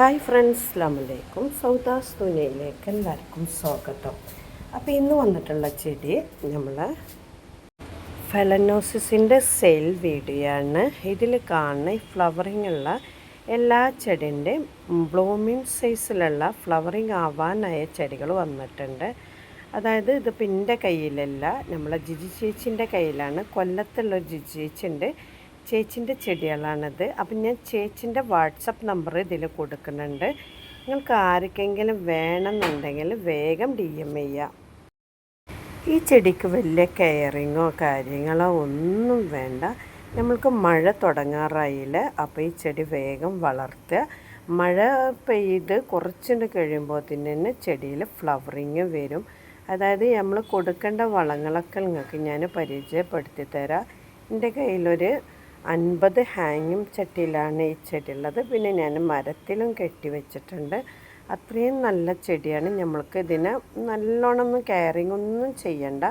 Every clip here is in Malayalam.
ഹായ് ഫ്രണ്ട്സ് അസ്ലാമലൈക്കും സൗദാസ് തുനയിലേക്ക് എല്ലാവർക്കും സ്വാഗതം. അപ്പോൾ ഇന്ന് വന്നിട്ടുള്ള ചെടി നമ്മൾ ഫെലനോസിസിന്റെ സെയിൽ വീഡിയോ ആണ്. ഇതിൽ കാണുന്ന ഫ്ലവറിംഗ് ഉള്ള എല്ലാ ചെടിന്റെ ബ്ലൂമിംഗ് സൈസിലുള്ള ഫ്ലവറിംഗ് ആവാനായ ചെടികൾ വന്നിട്ടുണ്ട്. അതായത് ഇതിപ്പോൾ എന്റെ കയ്യിലല്ല നമ്മളെ ജിജി ചേച്ചിന്റെ കയ്യിലാണ്. കൊല്ലത്തുള്ള ജിജി ചേച്ചിയുണ്ട്. ചേച്ചിന്റെ ചെടികളാണിത്. അപ്പം ഞാൻ ചേച്ചിന്റെ വാട്സപ്പ് നമ്പർ ഇതിൽ കൊടുക്കുന്നുണ്ട്. നിങ്ങൾക്ക് ആർക്കെങ്കിലും വേണമെന്നുണ്ടെങ്കിൽ വേഗം ഡി എം ചെയ്യാം. ഈ ചെടിക്ക് വലിയ കെയറിങ്ങോ കാര്യങ്ങളോ ഒന്നും വേണ്ട. നമ്മൾക്ക് മഴ തുടങ്ങാറായില്ല. അപ്പോൾ ഈ ചെടി വേഗം വളർത്തുക. മഴ പെയ്ത് കുറച്ചു കഴിയുമ്പോൾ തന്നെ ചെടിയിൽ ഫ്ലവറിങ് വരും. അതായത് നമ്മൾ കൊടുക്കേണ്ട വളങ്ങളൊക്കെ നിങ്ങൾക്ക് ഞാൻ പരിചയപ്പെടുത്തി തരാം. എന്റെ കയ്യിലൊരു അൻപത് ഹാങ്ങിങ് ചട്ടിയിലാണ് ഈ ചെടി ഉള്ളത് പിന്നെ ഞാൻ മരത്തിലും കെട്ടി വെച്ചിട്ടുണ്ട്. അത്രയും നല്ല ചെടിയാണ്. നമ്മൾക്ക് ഇതിനെ നല്ലോണം ഒന്നും കെയറിങ് ഒന്നും ചെയ്യണ്ട.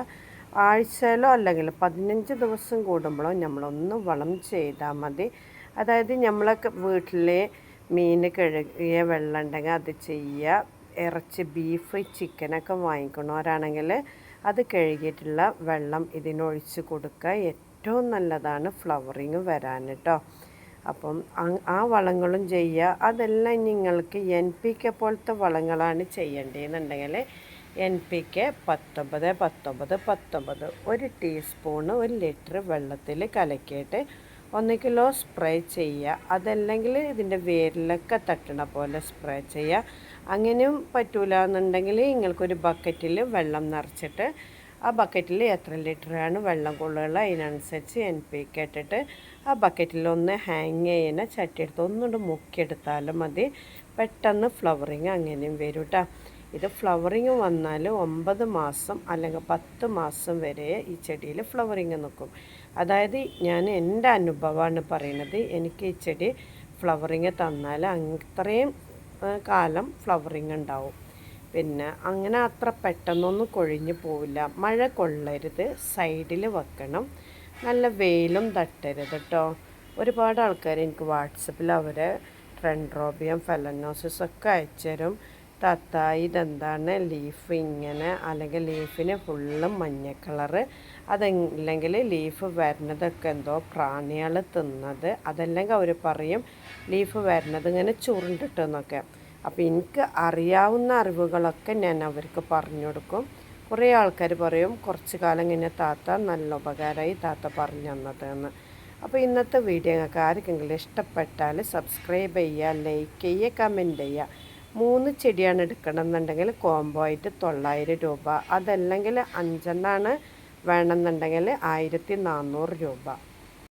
ആഴ്ചയിലോ അല്ലെങ്കിൽ പതിനഞ്ച് ദിവസം കൂടുമ്പോഴോ നമ്മളൊന്ന് വളം ചെയ്താൽ മതി. അതായത് നമ്മളൊക്കെ വീട്ടിലെ മീൻ കഴുകിയ വെള്ളം ഉണ്ടെങ്കിൽ അത് ചെയ്യുക. ഇറച്ചി ബീഫ് ചിക്കനൊക്കെ വാങ്ങിക്കണവരാണെങ്കിൽ അത് കഴുകിയിട്ടുള്ള വെള്ളം ഇതിനൊഴിച്ച് കൊടുക്കുക. ഏറ്റവും നല്ലതാണ് ഫ്ലവറിങ് വരാൻ കേട്ടോ അപ്പം ആ വളങ്ങളും ചെയ്യുക. അതെല്ലാം നിങ്ങൾക്ക് എൻ പി കെ പോലത്തെ വളങ്ങളാണ് ചെയ്യേണ്ടതെന്നുണ്ടെങ്കിൽ എൻ പി കെ പത്തൊമ്പത് പത്തൊമ്പത് പത്തൊമ്പത്. ഒരു ടീസ്പൂണ് ഒരു ലിറ്റർ വെള്ളത്തിൽ കലക്കിയിട്ട് ഒന്ന് കിലോ സ്പ്രേ ചെയ്യുക. അതല്ലെങ്കിൽ ഇതിന്റെ വേരിലൊക്കെ തട്ടണ പോലെ സ്പ്രേ ചെയ്യുക. അങ്ങനെയും പറ്റൂല എന്നുണ്ടെങ്കിൽ നിങ്ങൾക്കൊരു ബക്കറ്റിൽ വെള്ളം നിറച്ചിട്ട് ആ ബക്കറ്റിൽ എത്ര ലിറ്ററാണ് വെള്ളം കൊള്ളുക അതിനനുസരിച്ച് എൻ പി കെ ഇട്ടിട്ട് ആ ബക്കറ്റിൽ ഒന്ന് ഹാങ് ചെയ്യുന്ന ചട്ടി എടുത്ത് ഒന്നുകൊണ്ട് മുക്കിയെടുത്താലും മതി. പെട്ടെന്ന് ഫ്ലവറിങ് അങ്ങനെയും വരും കേട്ടോ ഇത് ഫ്ലവറിങ് വന്നാൽ ഒമ്പത് മാസം അല്ലെങ്കിൽ പത്ത് മാസം വരെ ഈ ചെടിയിൽ ഫ്ലവറിങ് നിൽക്കും അതായത് ഞാൻ എന്റെ അനുഭവമാണ് പറയുന്നത് എനിക്ക് ഈ ചെടി ഫ്ലവറിങ് തന്നാൽ അത്രയും കാലം ഫ്ലവറിങ് ഉണ്ടാവും. പിന്നെ അങ്ങനെ അത്ര പെട്ടെന്നൊന്നും കൊഴിഞ്ഞു പോവില്ല. മഴ കൊള്ളരുത്. സൈഡിൽ വെക്കണം. നല്ല വെയിലും തട്ടരുത് കേട്ടോ ഒരുപാട് ആൾക്കാർ എനിക്ക് വാട്സപ്പിൽ അവരെ ട്രെൻഡ്രോബിയം ഫെലനോസിസ് ഒക്കെ അയച്ചുതരും തത്ത ഇതെന്താണ്? ലീഫ് ഇങ്ങനെ അല്ലെങ്കിൽ ലീഫിന് ഫുള്ള് മഞ്ഞ കളറ്. അതല്ലെങ്കിൽ ലീഫ് വരുന്നതൊക്കെ എന്തോ പ്രാണികൾ തിന്നത്. അതല്ലെങ്കിൽ അവർ പറയും ലീഫ് വരുന്നത് ഇങ്ങനെ ചുരുണ്ടിട്ടെന്നൊക്കെ അപ്പോൾ എനിക്ക് അറിയാവുന്ന അറിവുകളൊക്കെ ഞാൻ അവർക്ക് പറഞ്ഞു കൊടുക്കും. കുറേ ആൾക്കാർ പറയും കുറച്ച് കാലം ഇങ്ങനെ താത്ത നല്ല ഉപകാരമായി താത്ത പറഞ്ഞു തന്നതെന്ന്. അപ്പോൾ ഇന്നത്തെ വീഡിയോ നിങ്ങൾക്ക് ആർക്കെങ്കിലും ഇഷ്ടപ്പെട്ടാൽ സബ്സ്ക്രൈബ് ചെയ്യുക ലൈക്ക് ചെയ്യുക കമന്റ് ചെയ്യുക. മൂന്ന് ചെടിയാണ് എടുക്കണമെന്നുണ്ടെങ്കിൽ കോംബോ ആയിട്ട് തൊള്ളായിരം രൂപ. അതല്ലെങ്കിൽ അഞ്ചെണ്ണാണ് വേണമെന്നുണ്ടെങ്കിൽ ആയിരത്തി നാനൂറ് രൂപ.